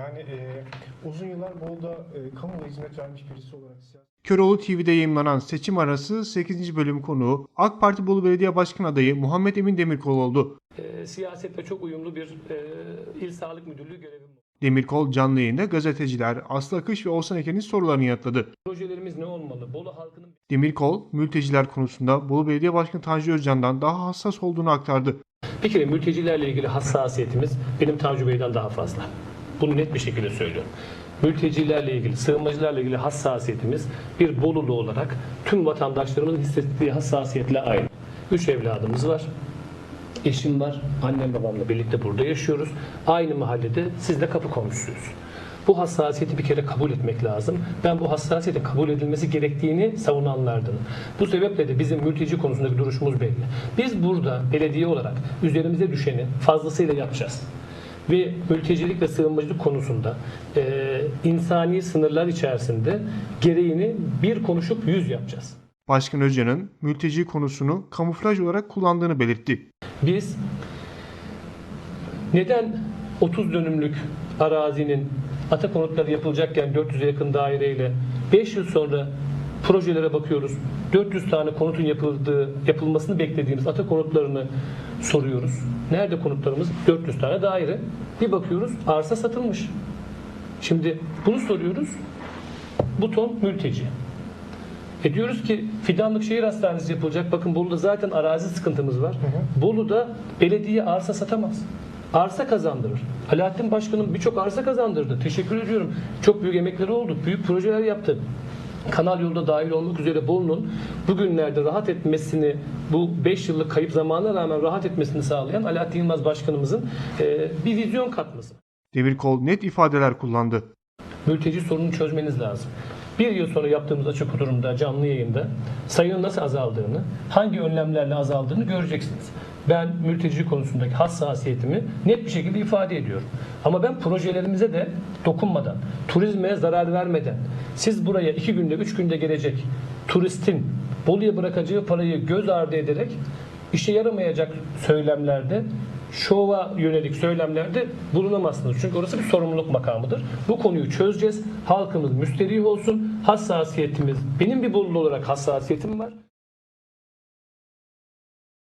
Yani e, uzun yıllar Bolu'da e, kamuya hizmet vermiş birisi olarak siyaset Köroğlu TV'de yayınlanan seçim arası 8. bölüm konuğu AK Parti Bolu Belediye Başkan adayı Muhammed Emin Demirkol oldu. e, siyasetle çok uyumlu bir e, il sağlık müdürlüğü görevim var. Demirkol canlı yayında gazeteciler Aslı Akış ve Oğuzhan Eken'in sorularını yanıtladı. Projelerimiz ne olmalı? Bolu halkının Demirkol, mülteciler konusunda Bolu Belediye Başkanı Tanju Özcan'dan daha hassas olduğunu aktardı. bir kere mültecilerle ilgili hassasiyetimiz benim Tanju Bey'den daha fazla. Bunu net bir şekilde söylüyorum. Mültecilerle ilgili, sığınmacılarla ilgili hassasiyetimiz bir Bolulu olarak tüm vatandaşlarımızın hissettiği hassasiyetle aynı. Üç evladımız var. Eşim var. Annem babamla birlikte burada yaşıyoruz. Aynı mahallede sizle kapı komşusuyuz. Bu hassasiyeti bir kere kabul etmek lazım. Ben bu hassasiyetin kabul edilmesi gerektiğini savunanlardanım. Bu sebeple de bizim mülteci konusundaki duruşumuz belli. Biz burada belediye olarak üzerimize düşeni fazlasıyla yapacağız. Ve mültecilik ve sığınmacılık konusunda e, insani sınırlar içerisinde gereğini bir konuşup yüz yapacağız. Başkan Özcan'ın mülteci konusunu kamuflaj olarak kullandığını belirtti. Biz neden 30 dönümlük arazinin ata konutları yapılacakken 400'e yakın daireyle 5 yıl sonra projelere bakıyoruz. 400 tane konutun yapıldığı, yapılmasını beklediğimiz ata konutlarını soruyoruz. Nerede konutlarımız? 400 tane daire. Bir bakıyoruz arsa satılmış. Şimdi bunu soruyoruz. Buton mülteci. E diyoruz ki Fidanlık Şehir Hastanesi yapılacak. Bakın Bolu'da zaten arazi sıkıntımız var. Bolu'da belediye arsa satamaz. Arsa kazandırır. Alaaddin Başkanım birçok arsa kazandırdı. Teşekkür ediyorum. Çok büyük emekleri oldu. Büyük projeler yaptı. Kanal yolda dahil olmak üzere Bolu'nun bugünlerde rahat etmesini, bu 5 yıllık kayıp zamana rağmen rahat etmesini sağlayan Alaaddin Yılmaz Başkanımızın e, bir vizyon katması. Demirkol net ifadeler kullandı. mülteci sorununu çözmeniz lazım. Bir yıl sonra yaptığımız açık oturumda, canlı yayında sayının nasıl azaldığını, hangi önlemlerle azaldığını göreceksiniz. Ben mülteci konusundaki hassasiyetimi net bir şekilde ifade ediyorum. Ama ben projelerimize de dokunmadan, turizme zarar vermeden, siz buraya iki günde, üç günde gelecek turistin Bolu'ya bırakacağı parayı göz ardı ederek işe yaramayacak söylemlerde şova yönelik söylemlerde bulunamazsınız. Çünkü orası bir sorumluluk makamıdır. Bu konuyu çözeceğiz. Halkımız müsterih olsun. Hassasiyetimiz, benim bir Bolulu olarak hassasiyetim var.